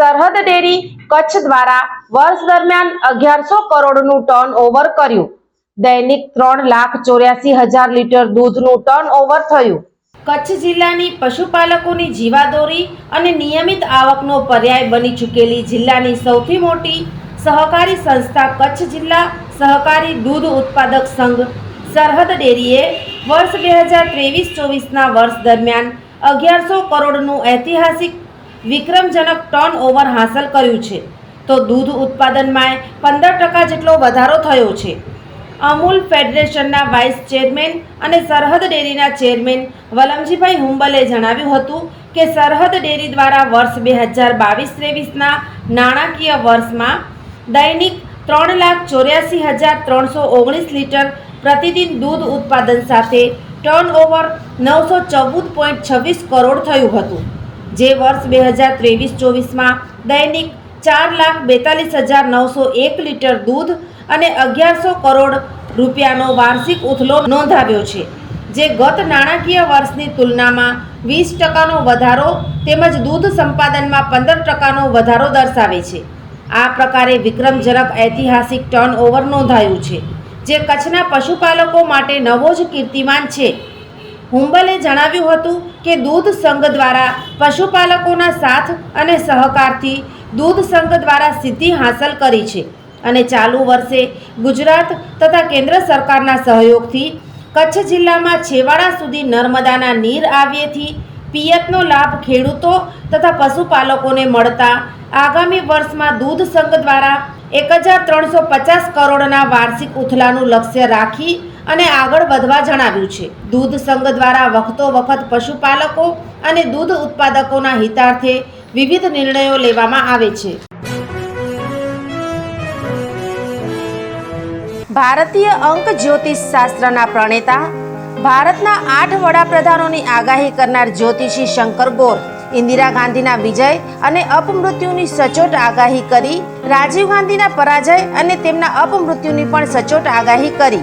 સરહદ ડેરી કચ્છ દ્વારા વર્ષ દરમિયાન અગિયારસો કરોડનું ટર્ન ઓવર કર્યું. દૈનિક ત્રણ લાખ ચોર્યાસી હજાર લીટર દૂધનું ટર્ન ઓવર થયું. કચ્છ જિલ્લાની પશુપાલકોની જીવાદોરી અને નિયમિત આવકનો પર્યાય બની ચૂકેલી જિલ્લાની સૌથી મોટી સહકારી સંસ્થા કચ્છ જિલ્લા સહકારી દૂધ ઉત્પાદક સંઘ સરહદ ડેરીએ વર્ષ બે હજાર ત્રેવીસ ચોવીસના વર્ષ દરમિયાન અગિયારસો કરોડનું ઐતિહાસિક વિક્રમજનક ટર્ન ઓવર હાંસલ કર્યું છે. તો દૂધ ઉત્પાદનમાં પંદર ટકા જેટલો વધારો થયો છે. અમૂલ ફેડરેશનના વાઇસ ચેરમેન અને સરહદ ડેરીના ચેરમેન વલમજીભાઈ હુંબલે જણાવ્યું હતું કે સરહદ ડેરી દ્વારા વર્ષ બે હજાર બાવીસ ત્રેવીસના નાણાકીય વર્ષમાં દૈનિક ત્રણ લાખ ચોર્યાસી હજાર ત્રણસો ઓગણીસ લીટર પ્રતિદિન દૂધ ઉત્પાદન સાથે ટર્નઓવર નવસો ચૌદ પોઈન્ટ છવ્વીસ કરોડ થયું હતું. જે વર્ષ બે હજાર ત્રેવીસ ચોવીસમાં દૈનિક ચાર લાખ બેતાલીસ હજાર નવસો એક લીટર દૂધ અને અગિયારસો કરોડ રૂપિયાનો વાર્ષિક ઉથલો નોંધાવ્યો છે, જે ગત નાણાકીય વર્ષની તુલનામાં વીસ ટકાનો વધારો તેમજ દૂધ સંપાદનમાં પંદર ટકાનો વધારો દર્શાવે છે. આ પ્રકારે વિક્રમજનક ઐતિહાસિક ટર્ન ઓવર નોંધાયું છે, જે કચ્છના પશુપાલકો માટે નવો જ કીર્તિમાન છે. હુંબલે જણાવ્યું હતું કે દૂધ સંઘ દ્વારા પશુપાલકોના સાથ અને સહકારથી દૂધ સંઘ દ્વારા સિદ્ધિ હાંસલ કરી છે અને ચાલુ વર્ષે ગુજરાત તથા કેન્દ્ર સરકારના સહયોગથી કચ્છ જિલ્લામાં છેવાડા સુધી નર્મદાના નીર આવ્યેથી પિયતનો લાભ ખેડૂતો તથા પશુપાલકોને મળતા આગામી વર્ષમાં દૂધ સંઘ દ્વારા એક હજાર ત્રણસો પચાસ કરોડના વાર્ષિક ઉથલાનું લક્ષ્ય રાખી અને આગળ વધવા જણાવ્યું છે. દૂધ સંઘ દ્વારા વખતો વખત પશુપાલકો અને દૂધ ઉત્પાદકોના હિતાર્થે વિવિધ નિર્ણયો લેવામાં આવે છે. ભારતીય અંક જ્યોતિષ શાસ્ત્રના પ્રણેતા, ભારતના આઠ વડાપ્રધાનોની આગાહી કરનાર જ્યોતિષી શંકર ગોર, ઇન્દિરા ગાંધીના વિજય અને અપમૃત્યુની સચોટ આગાહી કરી, રાજીવ ગાંધીના પરાજય અને તેમના અપમૃત્યુની પણ સચોટ આગાહી કરી.